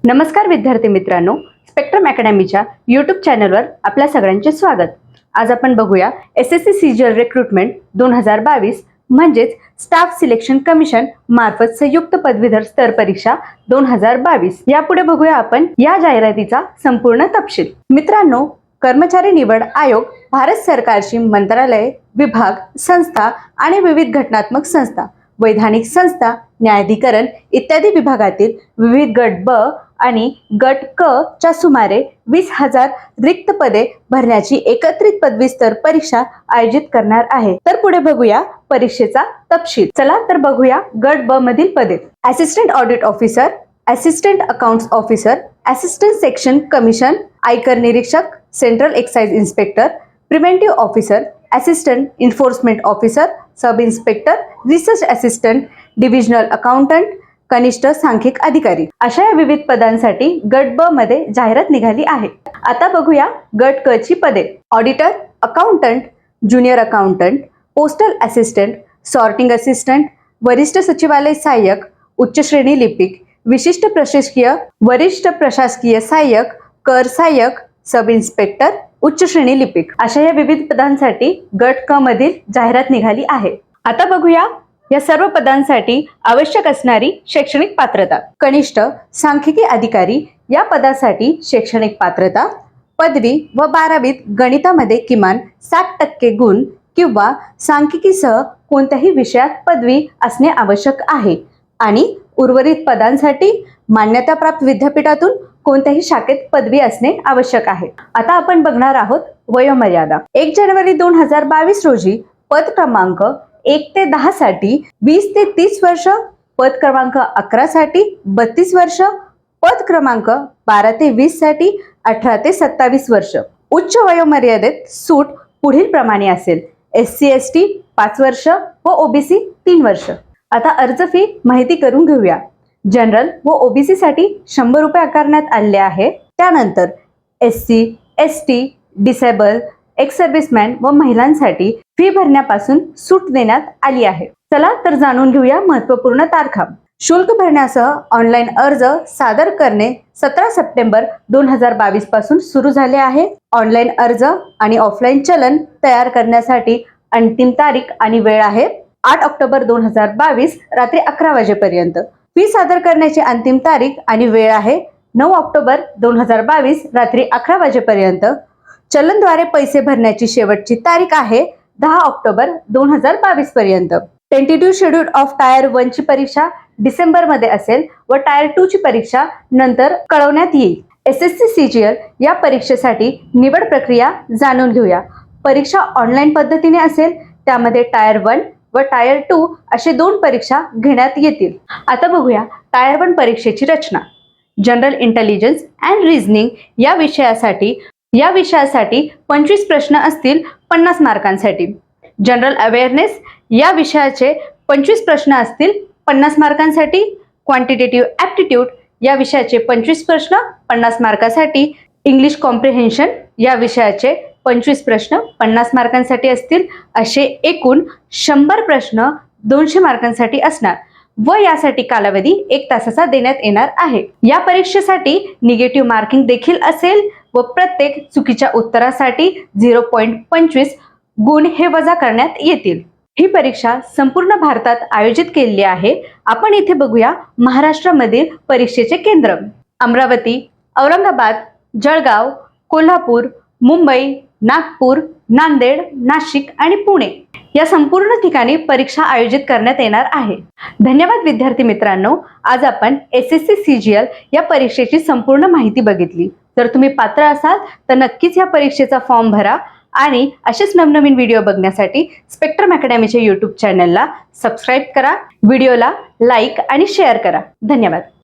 नमस्कार विद्यार्थी मित्रांनो स्पेक्ट्रम अकॅडमीच्या यूट्यूब चॅनलवर आपल्या सगळ्यांचे स्वागत. आज आपण बघूया S S C CGL recruitment दोन हजार बावीस म्हणजेच स्टाफ सिलेक्शन कमिशन मार्फत संयुक्त पदवीधर स्तर परीक्षा दोन हजार बावीस. यापुढे बघूया आपण या जाहिरातीचा संपूर्ण तपशील. मित्रांनो कर्मचारी निवड आयोग भारत सरकारची मंत्रालय विभाग संस्था आणि विविध घटनात्मक संस्था वैधानिक संस्था न्यायाधिकरण इत्यादी विभागातील विविध गट ब आणि गट क च्या सुमारे वीस हजार रिक्त पदे भरण्याची एकत्रित पदवीस्तर परीक्षा आयोजित करणार आहे. तर पुढे बघूया परीक्षेचा तपशील. चला तर बघूया गट ब मधील पदे. Assistant audit officer assistant accounts officer assistant section commission आयकर निरीक्षक central excise inspector preventive officer assistant enforcement officer sub inspector research assistant divisional accountant कनिष्ठ सांख्यिक अधिकारी. अशा या विविध पदांसाठी गट ब मध्ये जाहिरात निघाली आहे. आता बघूया गट क ची पदे. Auditor accountant junior accountant postal assistant sorting assistant वरिष्ठ सचिवालय सहाय्यक उच्च श्रेणी लिपिक विशिष्ट प्रशासकीय वरिष्ठ प्रशासकीय सहाय्यक कर सहाय्यक सब इन्स्पेक्टर उच्च श्रेणी लिपिक. अशा या विविध पदांसाठी गट क मधील जाहिरात निघाली आहे. आता बघूया या सर्व पदांसाठी आवश्यक असणारी शैक्षणिक पात्रता. कनिष्ठ सांख्यिकी अधिकारी या पदासाठी शैक्षणिक पात्रता पदवी व बारावीत गणितामध्ये किमान साठ टक्के गुण किंवा सांख्यिकीसह कोणत्याही विषयात पदवी असणे आवश्यक आहे. आणि उर्वरित पदांसाठी मान्यताप्राप्त विद्यापीठातून कोणत्याही शाखेत पदवी असणे आवश्यक आहे. आता आपण बघणार आहोत वयोमर्यादा. एक जानेवारी दोन हजार बावीस रोजी पद क्रमांक एक ते दहा साठी वीस ते तीस वर्ष पद क्रमांक अकरा साठी बत्तीस वर्ष पद क्रमांक बारा ते वीससाठी अठरा ते सत्तावीस वर्ष. उच्च वयोमर्यादेत सूट पुढील प्रमाणे असेल. एस सी एस टी पाच वर्ष व ओबीसी तीन वर्ष. आता अर्ज फी माहिती करून घेऊया. जनरल व ओबीसी साठी शंभर रुपये आकारण्यात आले आहे. त्यानंतर S C S T disable ex serviceman व महिलांसाठी फी भरण्यापासून सूट देण्यात आली आहे. चला तर जाणून घेऊया महत्त्वपूर्ण तारखा. शुल्क भरण्यासह ऑनलाईन अर्ज सादर करणे सतरा सप्टेंबर दोन हजार बावीसपासून सुरू झाले आहे. ऑनलाईन अर्ज आणि ऑफलाईन चलन तयार करण्यासाठी अंतिम तारीख आणि वेळ आहे आठ ऑक्टोबर दोन हजार बावीस रात्री अकरा वाजेपर्यंत. फी सादर करण्याची अंतिम तारीख आणि वेळ आहे नऊ ऑक्टोबर दोन हजार बावीस रात्री अकरा वाजेपर्यंत. चलनद्वारे पैसे भरण्याची शेवटची तारीख आहे दहा ऑक्टोबर दोन हजार बावीस पर्यंत tentative schedule of tier one ची परीक्षा डिसेंबरमध्ये असेल व टायर टू ची परीक्षा नंतर कळवण्यात येईल. एस एस सी सीजीएल या परीक्षेसाठी निवड प्रक्रिया जाणून घेऊया. परीक्षा ऑनलाईन पद्धतीने असेल त्यामध्ये टायर वन व टायर टू असे दोन परीक्षा घेण्यात येतील. आता बघूया टायर वन परीक्षेची रचना. जनरल इंटेलिजन्स अँड रिझनिंग या विषयासाठी या विषयासाठी पंचवीस प्रश्न असतील पन्नास मार्कांसाठी. जनरल अवेअरनेस या विषयाचे पंचवीस प्रश्न असतील पन्नास मार्कांसाठी. क्वांटिटेटिव्ह ॲप्टिट्यूड या विषयाचे पंचवीस प्रश्न पन्नास मार्कासाठी. इंग्लिश कॉम्प्रिहेन्शन या विषयाचे पंचवीस प्रश्न पन्नास मार्कांसाठी असतील असे एकूण शंभर प्रश्न दोनशे मार्कांसाठी असणार व यासाठी कालावधी एक तासाचा देण्यात येणार आहे. या परीक्षेसाठी निगेटिव्ह मार्किंग देखील असेल व प्रत्येक चुकीच्या उत्तरासाठी झिरो पॉईंट पंचवीस गुण हे वजा करण्यात येतील. ही परीक्षा संपूर्ण भारतात आयोजित केलेली आहे. आपण इथे बघूया महाराष्ट्रामधील परीक्षेचे केंद्र. अमरावती औरंगाबाद जळगाव कोल्हापूर मुंबई नागपूर नांदेड नाशिक आणि पुणे या संपूर्ण ठिकाणी परीक्षा आयोजित करण्यात येणार आहे. धन्यवाद विद्यार्थी मित्रांनो. आज आपण S S C C G L या परीक्षेची संपूर्ण माहिती बघितली. जर तुम्ही पात्र असाल तर नक्कीच या परीक्षेचा फॉर्म भरा आणि असेच नवनवीन व्हिडिओ बघण्यासाठी स्पेक्ट्रम अकॅडमीच्या यूट्यूब चॅनलला सबस्क्राईब करा. व्हिडिओला लाईक आणि शेअर करा. धन्यवाद.